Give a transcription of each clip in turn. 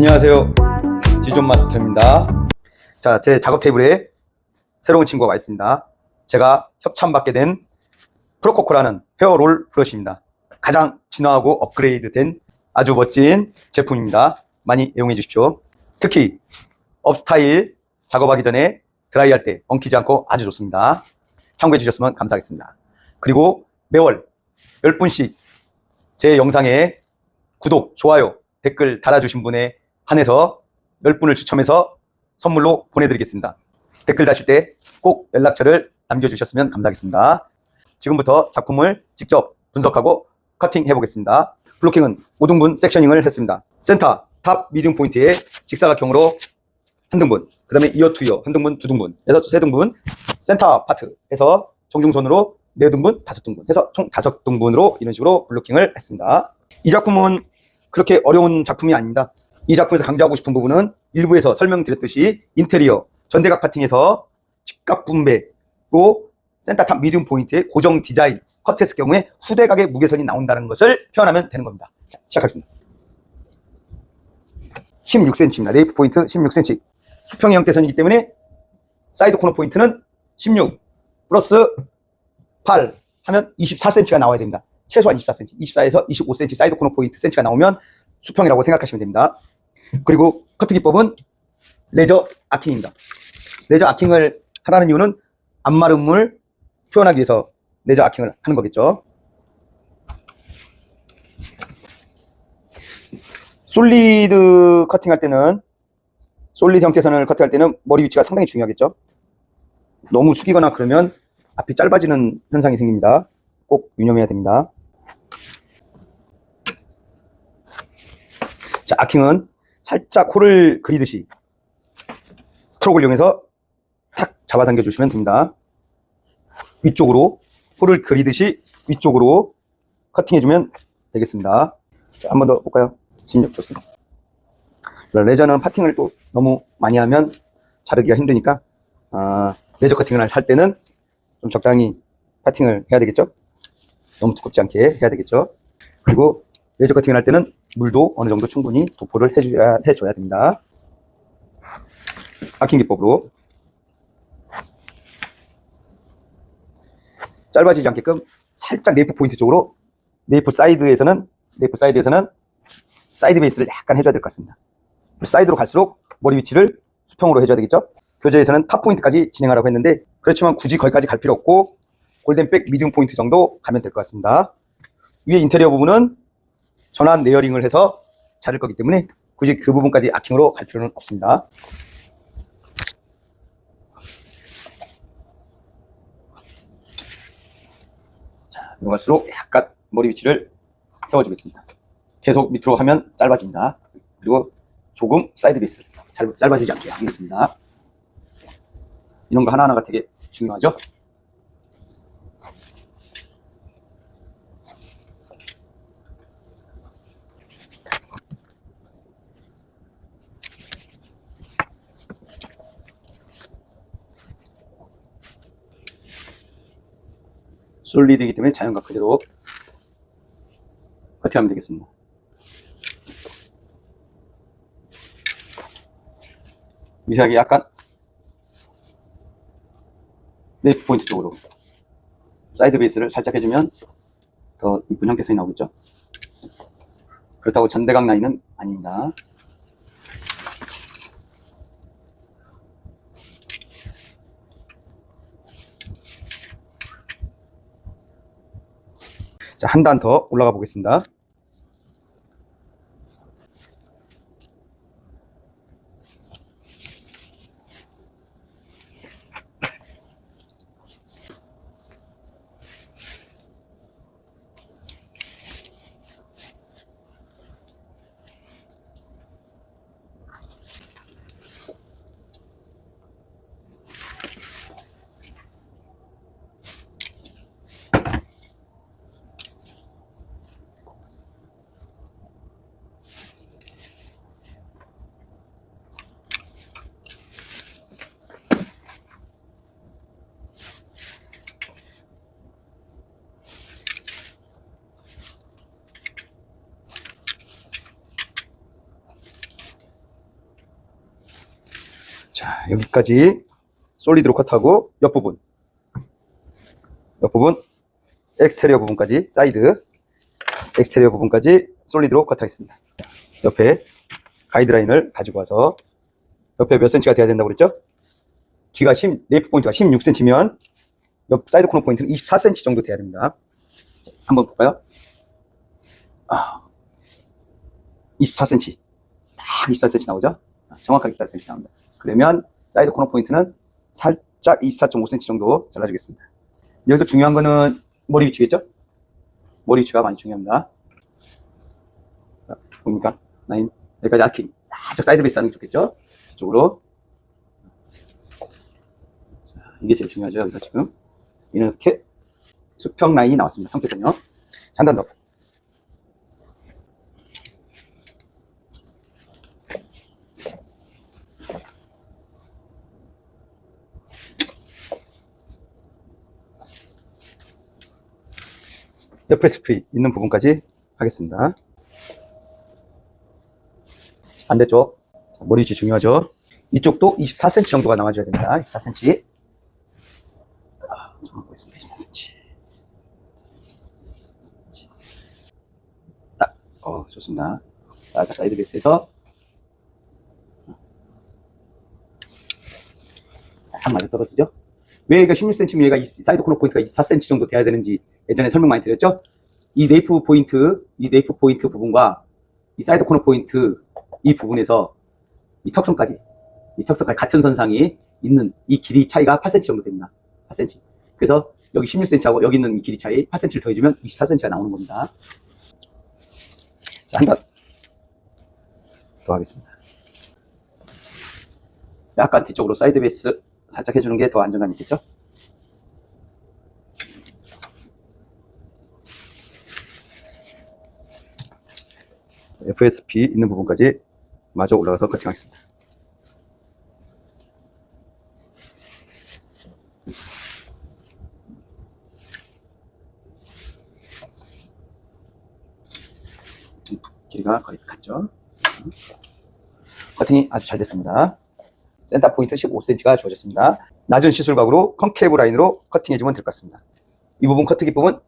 안녕하세요. 지존 마스터입니다. 자, 제 작업 테이블에 새로운 친구가 와 있습니다. 제가 협찬받게 된 프로코코라는 헤어롤 브러쉬입니다. 가장 진화하고 업그레이드 된 아주 멋진 제품입니다. 많이 이용해 주십시오. 특히 업스타일 작업하기 전에 드라이할 때 엉키지 않고 아주 좋습니다. 참고해 주셨으면 감사하겠습니다. 그리고 매월 10분씩 제 영상에 구독, 좋아요, 댓글 달아주신 분에 한해서 10분을 추첨해서 선물로 보내드리겠습니다. 댓글 다실 때 꼭 연락처를 남겨주셨으면 감사하겠습니다. 지금부터 작품을 직접 분석하고 커팅 해 보겠습니다. 블로킹은 5등분 섹셔닝을 했습니다. 센터, 탑, 미디움 포인트에 직사각형으로 한 등분, 그 다음에 이어 투 이어, 한 등분, 두 등분, 해서 세 등분, 센터 파트 해서 정중선으로 네 등분, 다섯 등분 해서 총 다섯 등분으로 이런 식으로 블로킹을 했습니다. 이 작품은 그렇게 어려운 작품이 아닙니다. 이 작품에서 강조하고 싶은 부분은 일부에서 설명드렸듯이 인테리어, 전대각 파팅에서 직각 분배로 센터 탑 미디움 포인트의 고정 디자인, 컷했을 경우에 후대각의 무게선이 나온다는 것을 표현하면 되는 겁니다. 자, 시작하겠습니다. 16cm입니다. 네이프 포인트 16cm. 수평의 형태선이기 때문에 사이드 코너 포인트는 16 플러스 8 하면 24cm가 나와야 됩니다. 최소한 24cm, 24에서 25cm 사이드 코너 포인트 센치가 나오면 수평이라고 생각하시면 됩니다. 그리고 커트 기법은 레저 아킹입니다. 레저 아킹을 하라는 이유는 안 마른 물 표현하기 위해서 레저 아킹을 하는 거겠죠. 솔리드 커팅할 때는 솔리드 형태 선을 커팅할 때는 머리 위치가 상당히 중요하겠죠. 너무 숙이거나 그러면 앞이 짧아지는 현상이 생깁니다. 꼭 유념해야 됩니다. 자, 아킹은 살짝 코를 그리듯이 스트로크를 이용해서 탁 잡아당겨 주시면 됩니다. 위쪽으로 코를 그리듯이 위쪽으로 커팅해 주면 되겠습니다. 자, 한번 더 볼까요? 진력 좋습니다. 레저는 파팅을 또 너무 많이 하면 자르기가 힘드니까 아, 레저 커팅을 할 때는 좀 적당히 파팅을 해야 되겠죠? 너무 두껍지 않게 해야 되겠죠? 그리고 레저 커팅을 할 때는 물도 어느 정도 충분히 도포를 해줘야, 해줘야 됩니다. 아킹 기법으로 짧아지지 않게끔 살짝 네이프 포인트 쪽으로 네이프 사이드에서는 네이프 사이드에서는 사이드 베이스를 약간 해줘야 될 것 같습니다. 사이드로 갈수록 머리 위치를 수평으로 해줘야 되겠죠? 교재에서는 탑 포인트까지 진행하라고 했는데 그렇지만 굳이 거기까지 갈 필요 없고 골덴백 미디움 포인트 정도 가면 될 것 같습니다. 위에 인테리어 부분은 전환 레이어링을 해서 자를 거기 때문에 굳이 그 부분까지 아킹으로 갈 필요는 없습니다. 자, 이용할수록 약간 머리 위치를 세워주겠습니다. 계속 밑으로 하면 짧아집니다. 그리고 조금 사이드 베이스 짧, 짧아지지 않게 하겠습니다. 이런 거 하나하나가 되게 중요하죠? 솔리드이기 때문에 자연각 그대로 커팅하면 되겠습니다. 미세하게 약간 네이프 포인트 쪽으로 사이드 베이스를 살짝 해주면 더 이쁜 형태선이 나오겠죠. 그렇다고 전대각 라인은 아닙니다. 자, 한 단 더 올라가 보겠습니다. 자, 여기까지 솔리드로 컷하고 옆부분. 옆부분 엑스테리어 부분까지 사이드 엑스테리어 부분까지 솔리드로 컷하겠습니다. 옆에 가이드라인을 가지고 와서 옆에 몇 센치가 돼야 된다고 그랬죠? 뒤가 10, 네이프 포인트가 16cm면 옆 사이드 코너 포인트는 24cm 정도 돼야 됩니다. 자, 한번 볼까요? 아, 24cm. 딱 24cm 나오죠? 아, 정확하게 24cm 나옵니다. 그러면 사이드 코너 포인트는 살짝 24.5cm 정도 잘라주겠습니다. 여기서 중요한 거는 머리 위치겠죠? 머리 위치가 많이 중요합니다. 자, 봅니까? 라인 여기까지 아킹 살짝 사이드 베이스 하는 게 좋겠죠? 이쪽으로 자, 이게 제일 중요하죠 여기서 지금 이렇게 수평 라인이 나왔습니다 형태는요 한단 더옆 에 스프리 있는 부분까지 하겠습니다. 반대쪽 자, 머리 위치 중요하죠. 이쪽도 24cm 정도가 남아줘야 됩니다. 24cm. 아, 잠깐 보겠습니다. 24cm. 24cm. 딱, 어, 좋습니다. 자, 자, 사이드 베이스에서 딱 맞아 떨어지죠? 왜 얘가 16cm, 얘가 20, 사이드 코너 포인트가 24cm 정도 돼야 되는지 예전에 설명 많이 드렸죠? 이 네이프 포인트, 이 네이프 포인트 부분과 이 사이드 코너 포인트 이 부분에서 이 턱선까지, 이 턱선까지 같은 선상이 있는 이 길이 차이가 8cm 정도 됩니다. 8cm. 그래서 여기 16cm하고 여기 있는 이 길이 차이 8cm를 더해주면 24cm가 나오는 겁니다. 자, 한단더 하겠습니다. 약간 뒤쪽으로 사이드 베이스 살짝 해주는 게 더 안정감 있겠죠? FSP 있는 부분까지 마저 올라가서 커팅하겠습니다. 길이가 거의 같죠? 커팅이 아주 잘 됐습니다. 센터 포인트 15cm가 주어졌습니다. 낮은 시술각으로 컨케이브 라인으로 커팅해주면 될 것 같습니다. 이 부분 커트기 부분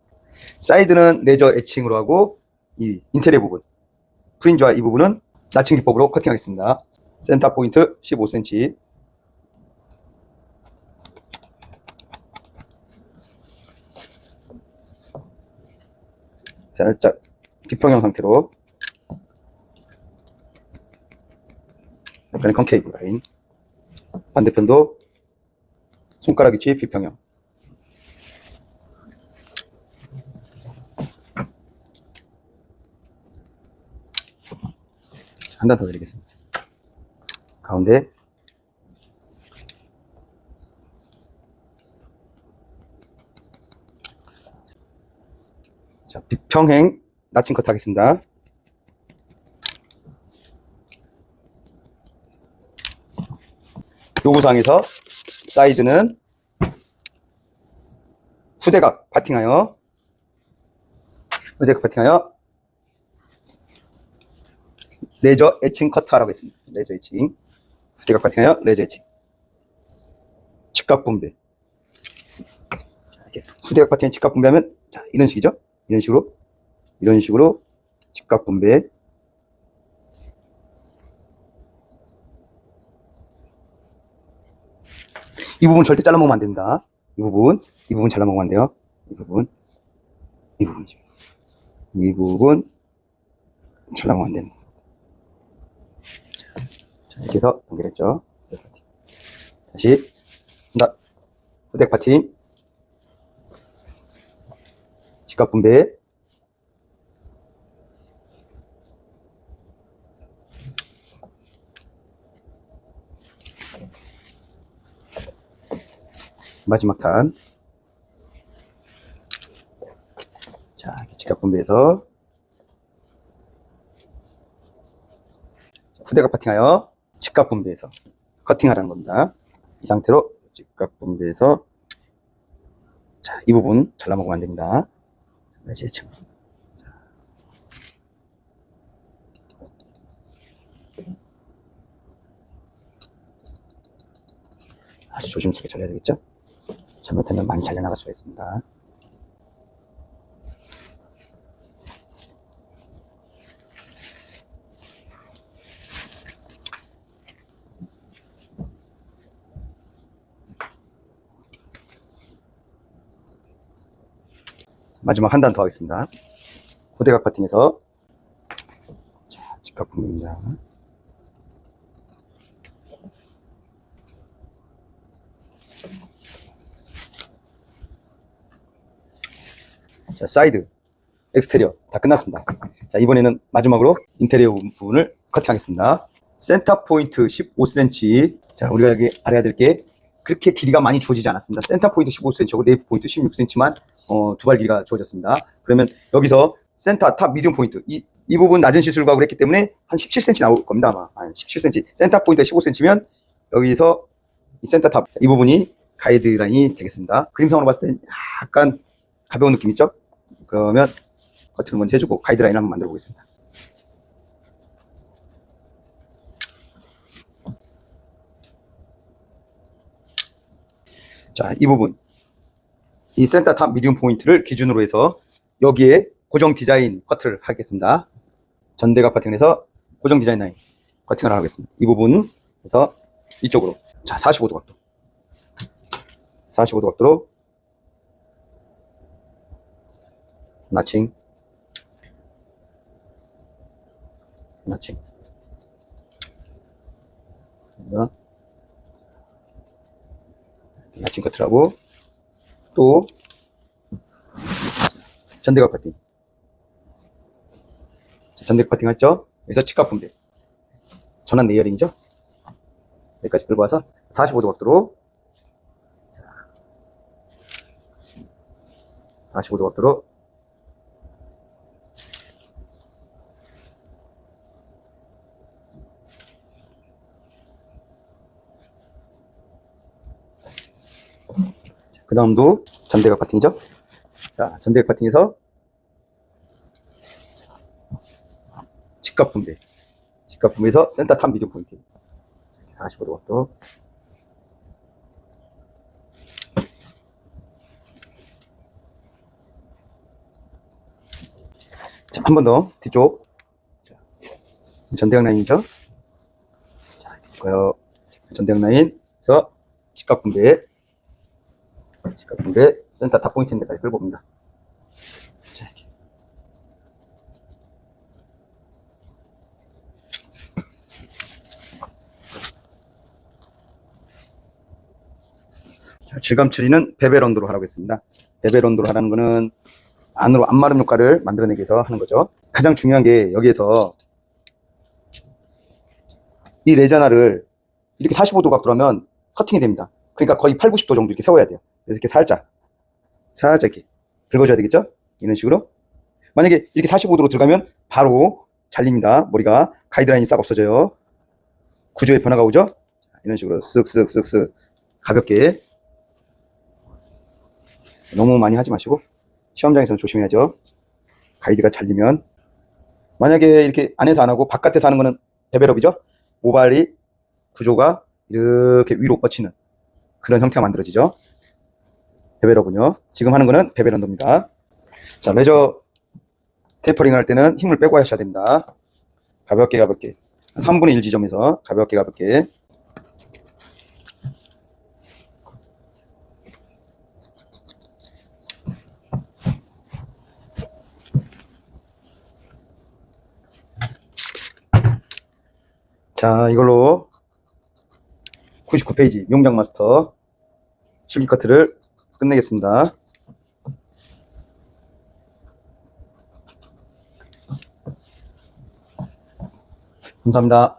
사이드는 레저 에칭으로 하고 이 인테리어 부분 프린지와 이 부분은 나침 기법으로 커팅하겠습니다. 센터 포인트 15cm. 살짝 비평형 상태로 약간의 컨케이브 라인 반대편도 손가락 위치 비평형 한 단 더 드리겠습니다. 가운데 자, 비평행 나침 컷 하겠습니다. 요구사항에서 사이즈는 후대각 파팅하여 후대각 파팅하여 레저 에칭 커트하라고 했습니다. 레저 에칭. 후대각 파팅하여 레저 에칭. 직각 분배. 후대각 파팅에 직각 분배하면 자, 이런 식이죠. 이런 식으로 이런 식으로 직각 분배. 이 부분 절대 잘라먹으면 안 됩니다. 이 부분, 이 부분 잘라먹으면 안 돼요. 이 부분, 이 부분이죠. 이 부분 잘라먹으면 안 됩니다. 자, 이렇게 해서 연결했죠. 다시, 나 후덱 파팅, 직각 분배, 마지막 탄. 자, 직각 분배해서 후대각 파팅하여 직각 분배해서 커팅하라는 겁니다. 이 상태로 직각 분배해서 자, 이 부분 잘라먹으면 안 됩니다. 지금 아주 조심스럽게 잘라야 되겠죠? 잘못하면 많이 잘려나갈 수가 있습니다. 마지막 한 단 더 하겠습니다. 고대각 파팅에서 자, 직각품입니다. 자, 사이드, 엑스테리어 다 끝났습니다. 자, 이번에는 마지막으로 인테리어 부분을 커팅하겠습니다. 센터 포인트 15cm. 자, 우리가 여기 알아야 될 게 그렇게 길이가 많이 주어지지 않았습니다. 센터 포인트 15cm하고 네이프 포인트 16cm만 어, 두발 길이가 주어졌습니다. 그러면 여기서 센터 탑 미디움 포인트 이, 이 부분 낮은 시술과 그랬기 때문에 한 17cm 나올 겁니다 아마 한 17cm 센터 포인트가 15cm면 여기서 이 센터 탑 이 부분이 가이드라인이 되겠습니다. 그림상으로 봤을 때 약간 가벼운 느낌 있죠? 그러면 커팅을 먼저 해주고 가이드라인 한번 만들어 보겠습니다. 자, 이 부분. 이 센터 탑 미디움 포인트를 기준으로 해서 여기에 고정 디자인 커트를 하겠습니다. 전대각 파팅에서 고정 디자인 라인 커팅을 하겠습니다. 이 부분에서 이쪽으로. 자, 45도 각도. 45도 각도로 나칭 나칭 나칭 커트라고. 또 전대각 자, 전대각 파팅 했죠? 여기서 치각 분배. 전환 레이어링이죠? 여기까지 끌고 와서 45도 각도로. 45도 각도로 그 다음도 전대각 파팅이죠. 자, 전대각 파팅에서 직각 분배. 직각 분배에서 센터 탑 미디어 포인트. 45도 각도. 자, 한 번 더 뒤쪽. 자, 전대각 라인이죠. 자, 이거요. 전대각 라인에서 직각 분배. 직각 분배 센터 탑 포인트 데까지 끌고 옵니다. 자, 이렇게. 자, 질감 처리는 온도로 하라고 했습니다. 온도로 하라는 거는 안으로 안 마름 효과를 만들어내기 위해서 하는 거죠. 가장 중요한 게 여기에서 이 레자나를 이렇게 45도 각도로 하면 커팅이 됩니다. 그러니까 거의 8, 90도 정도 이렇게 세워야 돼요. 그래서 이렇게 살짝, 살짝 이렇게 긁어줘야 되겠죠? 이런 식으로. 만약에 이렇게 45도로 들어가면 바로 잘립니다. 머리가 가이드라인이 싹 없어져요. 구조의 변화가 오죠? 자, 이런 식으로 쓱쓱쓱쓱 가볍게 너무 많이 하지 마시고 시험장에서는 조심해야죠. 가이드가 잘리면 만약에 이렇게 안에서 안 하고 바깥에서 하는 거는 베벨업이죠. 모발이 구조가 이렇게 위로 뻗치는 그런 형태가 만들어지죠. 베벨업은요. 지금 하는 거는 베벨 언더입니다. 자, 레저 테이퍼링 할 때는 힘을 빼고 하셔야 됩니다. 가볍게 가볍게 한 3분의 1 지점에서 가볍게 가볍게 자, 이걸로 99페이지 명장 마스터 실기 커트를 끝내겠습니다. 감사합니다.